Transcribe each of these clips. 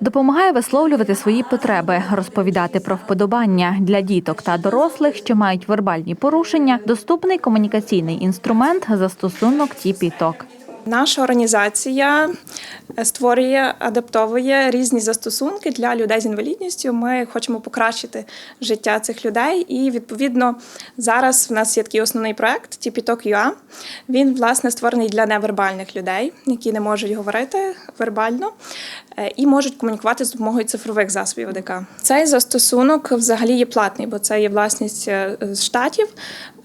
Допомагає висловлювати свої потреби, розповідати про вподобання для діток та дорослих, що мають вербальні порушення. Доступний комунікаційний інструмент застосунок Тіпіток. Наша організація е, створює, адаптовує різні застосунки для людей з інвалідністю. Ми хочемо покращити життя цих людей. І відповідно зараз в нас є такий основний проект TPTalk.ua. Він власне створений для невербальних людей, які не можуть говорити вербально е, і можуть комунікувати з допомогою цифрових засобів ОДК. Цей застосунок взагалі є платний, бо це є власність е, штатів.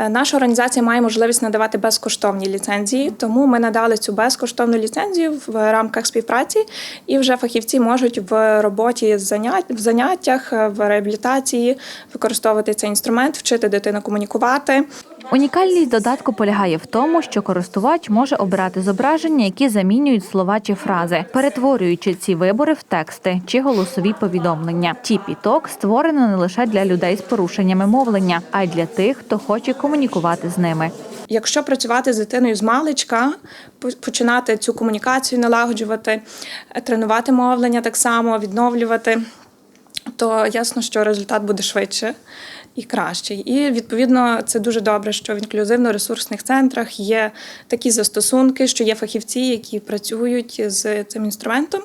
Наша організація має можливість надавати безкоштовні ліцензії, тому ми надали цю безкоштовну ліцензію в рамках співпраці, і вже фахівці можуть в роботі в заняттях, е, в реабілітації використовувати цей інструмент, вчити дитину комунікувати. Унікальність додатку полягає в тому, що користувач може обирати зображення, які замінюють слова чи фрази, перетворюючи ці вибори в тексти чи голосові повідомлення. Тіпіток створено не лише для людей з порушеннями мовлення, а й для тих, хто хоче комунікувати з ними. Якщо працювати з дитиною з маличка, починати цю комунікацію налагоджувати, тренувати мовлення так само, відновлювати, то ясно, що результат буде швидше і кращий. І відповідно це дуже добре, що в інклюзивно-ресурсних центрах є такі застосунки, що є фахівці, які працюють з цим інструментом.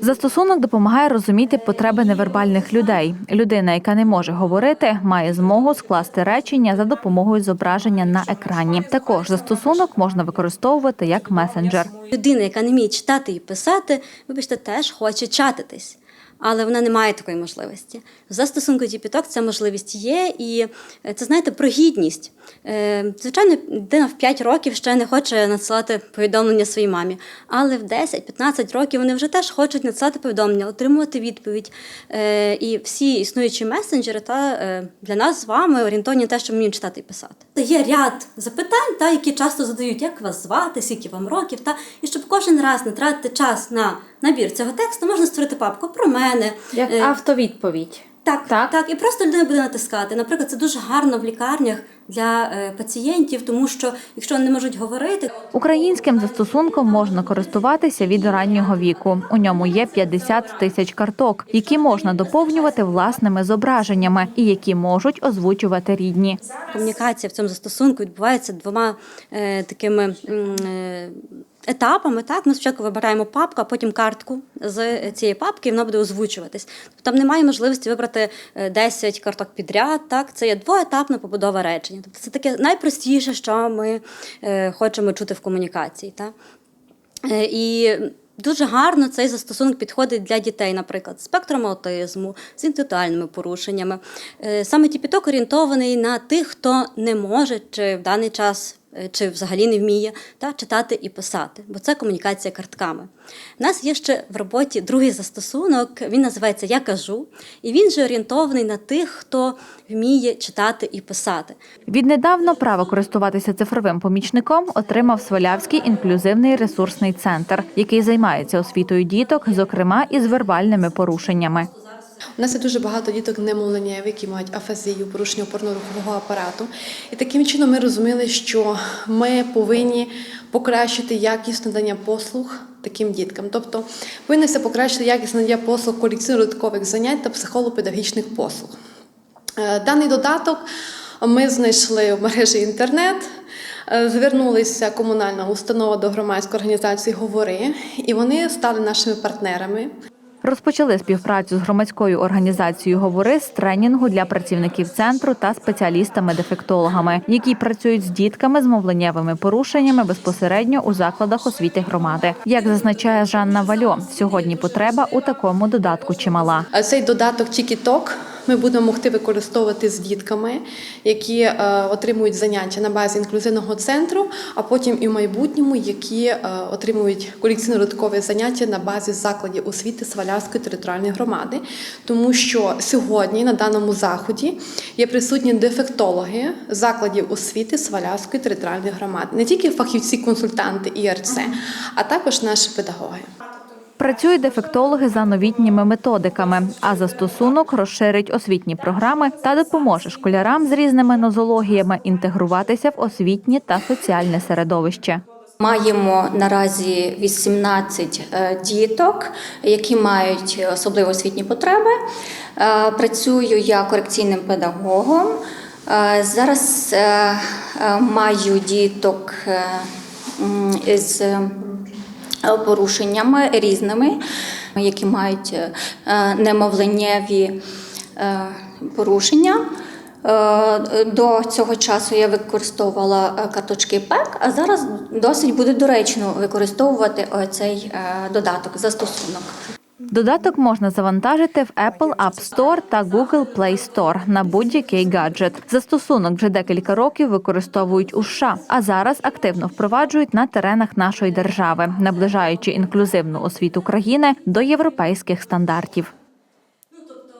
Застосунок допомагає розуміти потреби невербальних людей. Людина, яка не може говорити, має змогу скласти речення за допомогою зображення на екрані. Також застосунок можна використовувати як месенджер. Людина, яка не вміє читати і писати, вибачте, теж хоче чатитись. Але вона не має такої можливості. В застосунку Діпіток ця можливість є, і е, це знаєте про гідність. Е, Звичайно, дитина в 5 років ще не хоче надсилати повідомлення своїй мамі, але в 10-15 років вони вже теж хочуть надсилати повідомлення, отримувати відповідь. Е, І всі існуючі месенджери та для нас з вами орієнтовані те, що вміють читати і писати. Є ряд запитань, та, які часто задають, як вас звати, скільки вам років, та, і щоб кожен раз не тратити час на набір цього тексту, можна створити папку про мене. Як Е, автовідповідь. так, Так. так, і просто людина буде натискати. Наприклад, це дуже гарно в лікарнях для е, пацієнтів, тому що якщо вони не можуть говорити, Українським застосунком можна користуватися від раннього віку. У ньому є 50 тисяч карток, які можна доповнювати власними зображеннями і які можуть озвучувати рідні. комунікація в цьому застосунку відбувається двома е, такими. Е, Етапами, так, ми спочатку вибираємо папку, а потім картку з цієї папки, і вона буде озвучуватись. Тобто там немає можливості вибрати е, 10 карток підряд. Так, це є двоетапна побудова речення. Тобто це таке найпростіше, що ми е, хочемо чути в комунікації. Так? Е, І дуже гарно цей застосунок підходить для дітей, наприклад, з спектром аутизму, з інтелектуальними порушеннями. Е, Саме Тіпіток орієнтований на тих, хто не може чи в даний час. Е, Чи взагалі не вміє та читати і писати, бо це комунікація картками. У нас є ще в роботі другий застосунок. Він називається Я кажу, і він же орієнтований на тих, хто вміє читати і писати. Віднедавна право користуватися цифровим помічником отримав Свалявський інклюзивний ресурсний центр, який займається освітою діток, зокрема із вербальними порушеннями. У нас є дуже багато діток немовленнєвих, які мають афазію, порушення опорно-рухового апарату. І таким чином ми розуміли, що ми повинні покращити якість надання послуг таким діткам. Тобто повинно покращити якість надання послуг колекційно-додаткових занять та психолого-педагогічних послуг. Е, Даний додаток ми знайшли в мережі інтернет. е, Звернулися комунальна установа до громадської організації Говори, і вони стали нашими партнерами. Розпочали співпрацю з громадською організацією Говори з тренінгу для працівників центру та спеціалістами-дефектологами, які працюють з дітками з мовленнєвими порушеннями безпосередньо у закладах освіти громади. Як зазначає Жанна Вальо, сьогодні потреба у такому додатку чимала. Цей додаток Тікіток ми будемо могти використовувати з дітками, які е, отримують заняття на базі інклюзивного центру, а потім і в майбутньому, які е, отримують колекційно-додаткові заняття на базі закладів освіти Свалявської територіальної громади, тому що сьогодні на даному заході є присутні дефектологи закладів освіти Свалявської територіальної громади, не тільки фахівці-консультанти ІРЦ, а також наші педагоги. Працюють дефектологи за новітніми методиками, а застосунок розширить освітні програми та допоможе школярам з різними нозологіями інтегруватися в освітнє та соціальне середовище. Маємо наразі 18 е, діток, які мають особливо освітні потреби. Е, Працюю я корекційним педагогом. Е, Зараз маю діток з порушеннями різними, які мають немовленєві немовленнєві е, порушення. Е, До цього часу я використовувала е, карточки ПЕК, а зараз досить буде доречно використовувати цей додаток застосунок. Додаток можна завантажити в Apple App Store та Google Play Store на будь-який гаджет. Застосунок вже декілька років використовують у США, а зараз активно впроваджують на теренах нашої держави, наближаючи інклюзивну освіту країни до європейських стандартів.